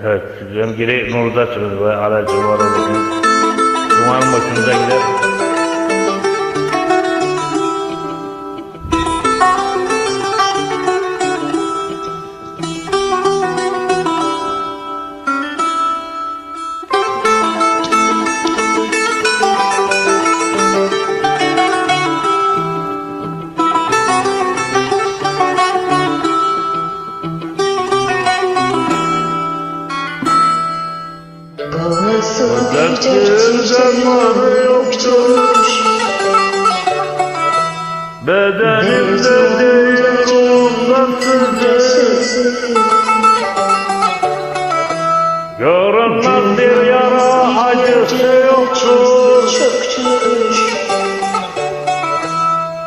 Evet, Zemgiri Nur'dasınız ve aracı var. Umarım hoşunuza gider. Acısı yoktur. Çoktur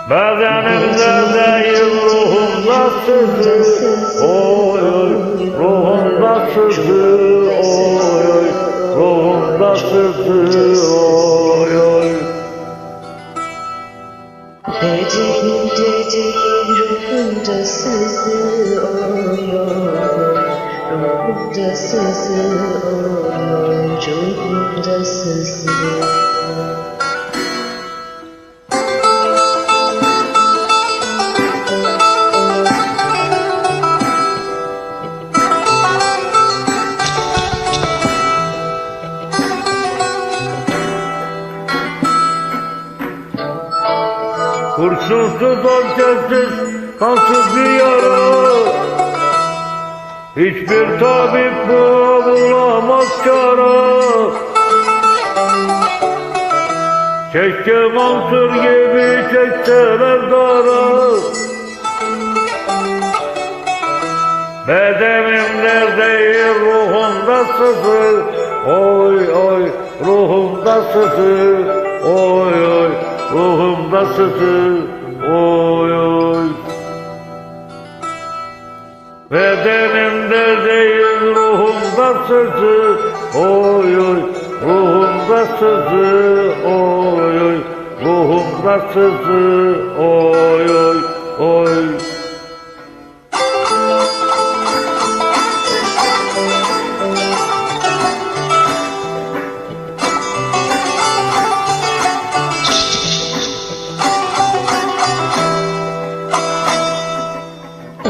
Bedenimde değil ruhumdasınız. Oy oy ruhumdasınız. Oy oy ruhumdasınız. Oy oy. Bedenimde değil ruhumda sızıyor Ruhumda sızıyor Ruhumda sızıyor Kurşunsuz orkestsiz kansız bir yara Hiçbir tabip bu bulamaz çare Keşke Mansur gibi çekseler dara. Bedenimde değil ruhumda sızır Oy oy ruhumda sızır Oy oy ruhumda sızır sızır Oy oy. Ruhumda sızır Oy oy. Ruhumda sızır Oy oy oy.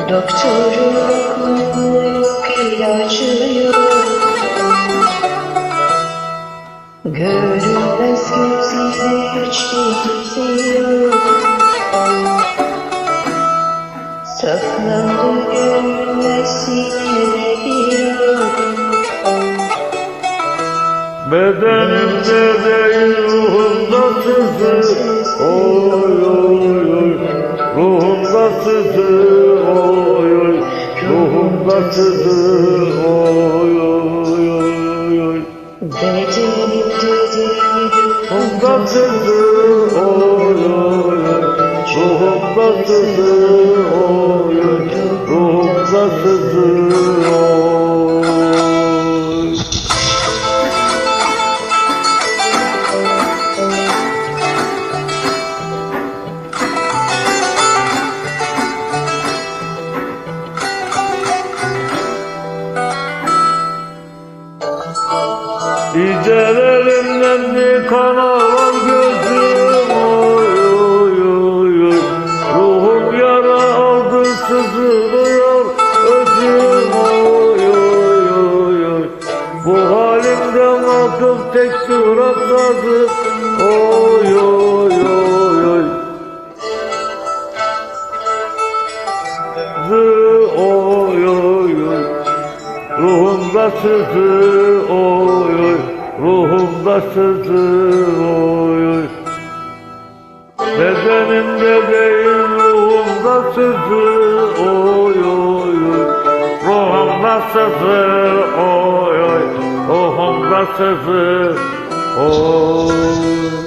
Doktoru Bedenimde değil ruhumda sızır Oy oy oy Ruhumda sızır Oy oy. Ruhumda sızır Oy oy oy oy Ruhumda sızır Oy oy oy. Ruhumda sızır Oy oy İcelerimden bir kanalan gözüm. Oy oy oy oy. Ruhum yara aldı sızılıyor özüm. Oy oy oy oy. Bu halimden akıl tek suratladı oy oy oy oy. Zı oy oy oy. Ruhumda sızı oy Ruhumda sızı oy oy Bedenimde değil ruhumda sızı oy oy Ruhumda sızı oy oy Ruhumda sızı oy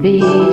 Be.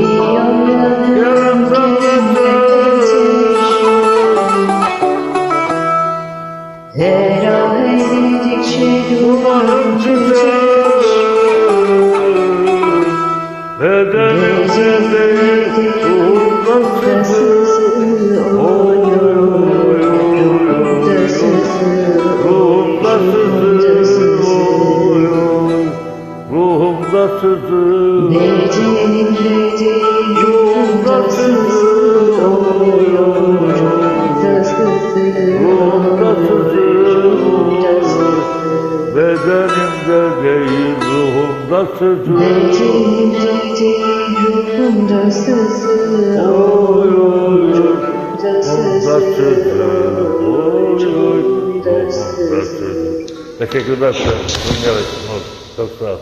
Sızı dediğim ruhumda sızıyor Oy oy. Ruhumda Ruhumda sızı sızıyor Oy oy Ruhumda Ruhumda sızıyor sızı Teşekkürler. Çok sağ ol.